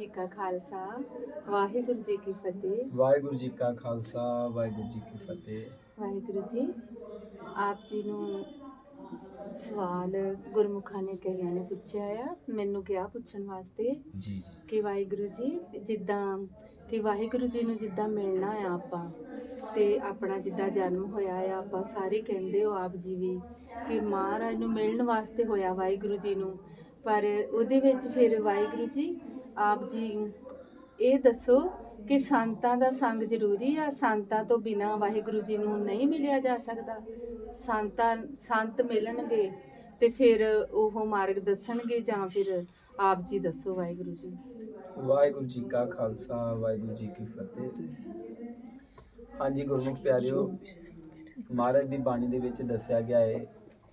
ਜੀ ਕਾ ਖਾਲਸਾ ਵਾਹਿਗੁਰੂ ਜੀ ਕੀ ਫਤਿਹ। ਵਾਹਿਗੁਰੂ ਜੀ ਕਾ ਖਾਲਸਾ ਵਾਹਿਗੁਰੂ ਜੀ ਕੀ ਫਤਿਹ। ਵਾਹਿਗੁਰੂ ਜੀ ਆਪ ਜੀ ਨੂੰ ਸਵਾਲ ਗੁਰਮੁਖਾਂ ਨੇ ਕਈਆਂ ਨੇ ਪੁੱਛਿਆ ਆ। ਮੈਨੂੰ ਕਿਹਾ ਪੁੱਛਣ ਵਾਸਤੇ ਜੀ ਜੀ। ਕਿ ਵਾਹਿਗੁਰੂ ਜੀ ਜਿੱਦਾਂ ਕਿ ਵਾਹਿਗੁਰੂ ਜੀ ਨੂੰ ਜਿੱਦਾਂ ਮਿਲਣਾ ਆ ਆਪਾਂ ਤੇ ਆਪਣਾ ਜਿੱਦਾਂ ਜਨਮ ਹੋਇਆ ਆ ਆਪਾਂ ਸਾਰੇ ਕਹਿੰਦੇ ਹੋ ਆਪ ਜੀ ਵੀ ਕਿ ਮਹਾਰਾਜ ਨੂੰ ਮਿਲਣ ਵਾਸਤੇ ਹੋਇਆ ਵਾਹਿਗੁਰੂ ਜੀ ਨੂੰ। ਪਰ ਉਹਦੇ ਵਿੱਚ ਫਿਰ ਵਾਹਿਗੁਰੂ ਜੀ ਆਪ ਜੀ, ਇਹ ਦੱਸੋ ਕਿ ਸੰਤਾਂ ਦਾ ਸੰਗ ਜ਼ਰੂਰੀ ਆ? ਸੰਤਾਂ ਤੋਂ ਬਿਨਾ ਵਾਹਿਗੁਰੂ ਜੀ ਨੂੰ ਨਹੀਂ ਮਿਲਿਆ ਜਾ ਸਕਦਾ। ਸੰਤਾਂ, ਸੰਤ ਮਿਲਣਗੇ ਤੇ ਫਿਰ ਉਹ ਮਾਰਗ ਦੱਸਣਗੇ ਜਾਂ ਫਿਰ ਆਪ ਜੀ ਦੱਸੋ ਵਾਹਿਗੁਰੂ ਜੀ? ਵਾਹਿਗੁਰੂ ਜੀ ਕਾ ਖਾਲਸਾ, ਵਾਹਿਗੁਰੂ ਜੀ ਕੀ ਫਤਿਹ। ਹਾਂਜੀ, ਗੁਰਮੁਖ ਪਿਆਰਿਓ, ਮਹਾਰਾਜ ਦੀ ਬਾਣੀ ਦੇ ਵਿੱਚ ਦੱਸਿਆ ਗਿਆ ਹੈ,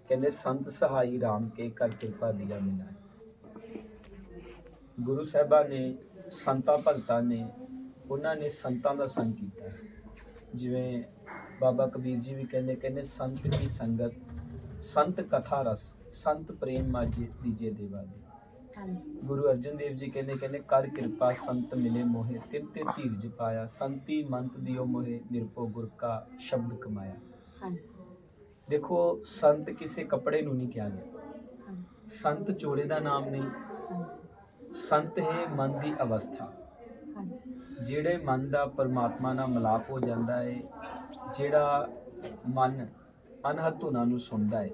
ਕਹਿੰਦੇ, ਸੰਤ ਸਹਾਈ RAM ਕੇ ਕਰ ਕਿਰਪਾ ਦਿਆ ਮਿਲਾ ਗੁਰੂ ਸਾਹਿਬਾਨ ਨੇ ਸੰਤਾਂ ਭਗਤਾਂ ਨੇ ਉਹਨਾਂ ਨੇ ਸੰਤਾਂ ਦਾ ਸੰਗ ਕੀਤਾ। ਜਿਵੇਂ ਬਾਬਾ ਕਬੀਰ ਜੀ ਵੀ ਕਹਿੰਦੇ ਕਹਿੰਦੇ ਸੰਤ ਦੀ ਸੰਗਤ? ਸੰਤ ਕਥਾ ਰਸ ਸੰਤ ਪ੍ਰੇਮ ਮਾਝੇ ਦੀਜੇ ਦੇਵਾ ਦੇ। ਹਾਂਜੀ। ਗੁਰੂ ਅਰਜਨ ਦੇਵ ਜੀ ਕਹਿੰਦੇ ਕਹਿੰਦੇ ਕਰ ਕਿਰਪਾ ਸੰਤ ਮਿਲੇ ਮੋਹਿ ਤਿਨ ਤੇ ਧੀਰਜ ਪਾਇਆ ਸੰਤੀ ਮੰਤ ਦਿਓ ਮੋਹਿ ਨਿਰਭਉ ਗੁਰ ਕਾ ਸ਼ਬਦ ਕਮਾਇਆ। ਹਾਂਜੀ। ਦੇਖੋ ਸੰਤ ਕਿਸੇ ਕੱਪੜੇ ਨੂੰ ਨਹੀਂ ਕਿਹਾ ਗਿਆ। ਹਾਂਜੀ। ਸੰਤ ਚੋਲੇ ਦਾ ਨਾਮ ਨਹੀਂ। ਹਾਂਜੀ। ਸੰਤ ਹੈ ਮਨ ਦੀ ਅਵਸਥਾ। ਜਿਹੜੇ ਮਨ ਦਾ ਪਰਮਾਤਮਾ ਨਾਲ ਮਿਲਾਪ ਹੋ ਜਾਂਦਾ ਹੈ ਜਿਹੜਾ ਮਨ ਅਨਹਦ ਧੁਨਾਂ ਨੂੰ ਸੁਣਦਾ ਹੈ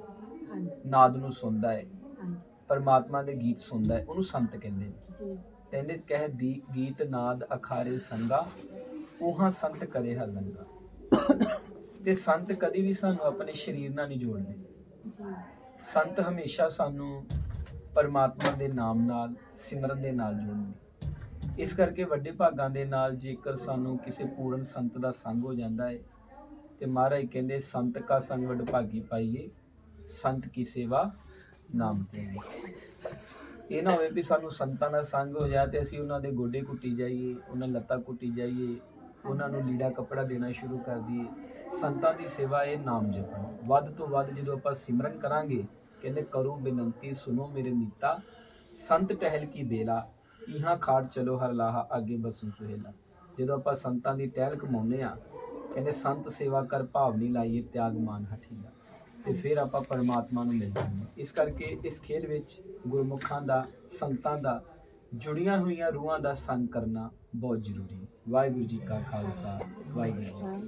ਨਾਦ ਨੂੰ ਸੁਣਦਾ ਹੈ ਪਰਮਾਤਮਾ ਦੇ ਗੀਤ ਸੁਣਦਾ ਹੈ ਉਹਨੂੰ ਸੰਤ ਕਹਿੰਦੇ ਨੇ। ਜੀ। ਕਹਿੰਦੇ ਕਹਿ ਦੀ ਗੀਤ ਨਾਦ ਅਖਾਰੇ ਸੰਗਾ ਉਹਾਂ ਸੰਤ ਕਰੇ ਹਲੰਗਾ ਤੇ ਸੰਤ ਕਦੀ ਵੀ ਸਾਨੂੰ ਆਪਣੇ ਸਰੀਰ ਨਾਲ ਨਹੀਂ ਜੋੜਦੇ। ਜੀ। ਸੰਤ ਹਮੇਸ਼ਾ ਸਾਨੂੰ ਪਰਮਾਤਮਾ ਦੇ ਨਾਮ ਨਾਲ, ਸਿਮਰਨ ਦੇ ਨਾਲ ਜੋੜਦੇ ਇਸ ਕਰਕੇ ਵੱਡੇ ਭਾਗਾਂ ਦੇ ਨਾਲ ਜੇਕਰ ਸਾਨੂੰ ਕਿਸੇ ਪੂਰਨ ਸੰਤ ਦਾ ਸੰਗ ਹੋ ਜਾਂਦਾ ਹੈ ਤੇ ਮਹਾਰਾਜ ਕਹਿੰਦੇ, ਸੰਤ ਕਾ ਸੰਗ ਵਡ ਭਾਗੀ ਪਾਈਏ, ਸੰਤ ਕੀ ਸੇਵਾ ਨਾਮ ਤੇ ਇਹ ਨਾ ਹੋਵੇ ਵੀ ਸਾਨੂੰ ਸੰਤਾਂ ਦਾ ਸੰਗ ਹੋ ਜਾਏ ਤੇ ਅਸੀਂ ਉਹਨਾਂ ਦੇ ਗੋਡੇ ਕੁੱਟੀ ਜਾਈਏ, ਉਹਨਾਂ ਲੱਤਾਂ ਕੁੱਟੀ ਜਾਈਏ, ਉਹਨਾਂ ਨੂੰ ਲੀੜਾ ਕੱਪੜਾ ਦੇਣਾ ਸ਼ੁਰੂ ਕਰ ਦਈਏ। ਸੰਤਾਂ ਦੀ ਸੇਵਾ ਇਹ ਨਾਮ ਜਪਣਾ। ਵੱਧ ਤੋਂ ਵੱਧ ਜਦੋਂ ਆਪਾਂ ਸਿਮਰਨ ਕਰਾਂਗੇ ਕਹਿੰਦੇ, ਕਰੋ ਬੇਨੰਤੀ ਸੁਨੋ ਮੇਰੇ ਮੀਤਾ। ਸੰਤ ਟਹਿਲ ਕੀ ਬੇਲਾ। ਇਹਾਂ ਖਾੜ ਚਲੋ ਹਰ ਲਾਹਾ, ਅੱਗੇ ਬਸੂ ਸੁਹੇਲਾ। ਜਦੋਂ ਆਪਾਂ ਸੰਤਾਂ ਦੀ ਟਹਿਲ ਕਮਾਉਂਦੇ ਆ ਕਹਿੰਦੇ, ਸੰਤ ਸੇਵਾ ਕਰ ਭਾਵ ਨਹੀਂ ਲਾਈਏ, ਤਿਆਗ ਮਾਨ ਹਠੀਲਾ ਤੇ ਫਿਰ ਆਪਾਂ ਪਰਮਾਤਮਾ ਨੂੰ ਮਿਲ ਜਾਂਦੇ ਹਾਂ। ਇਸ ਕਰਕੇ ਇਸ ਖੇਲ ਵਿੱਚ ਗੁਰਮੁਖਾਂ ਦਾ, ਸੰਤਾਂ ਦਾ, ਜੁੜੀਆਂ ਹੋਈਆਂ ਰੂਹਾਂ ਦਾ ਸੰਗ ਕਰਨਾ ਬਹੁਤ ਜ਼ਰੂਰੀ ਹੈ। ਵਾਹਿਗੁਰੂ ਜੀ ਕਾ ਖਾਲਸਾ, ਵਾਹਿਗੁਰੂ ਜੀ ਵਾਹਿਗੁਰੂ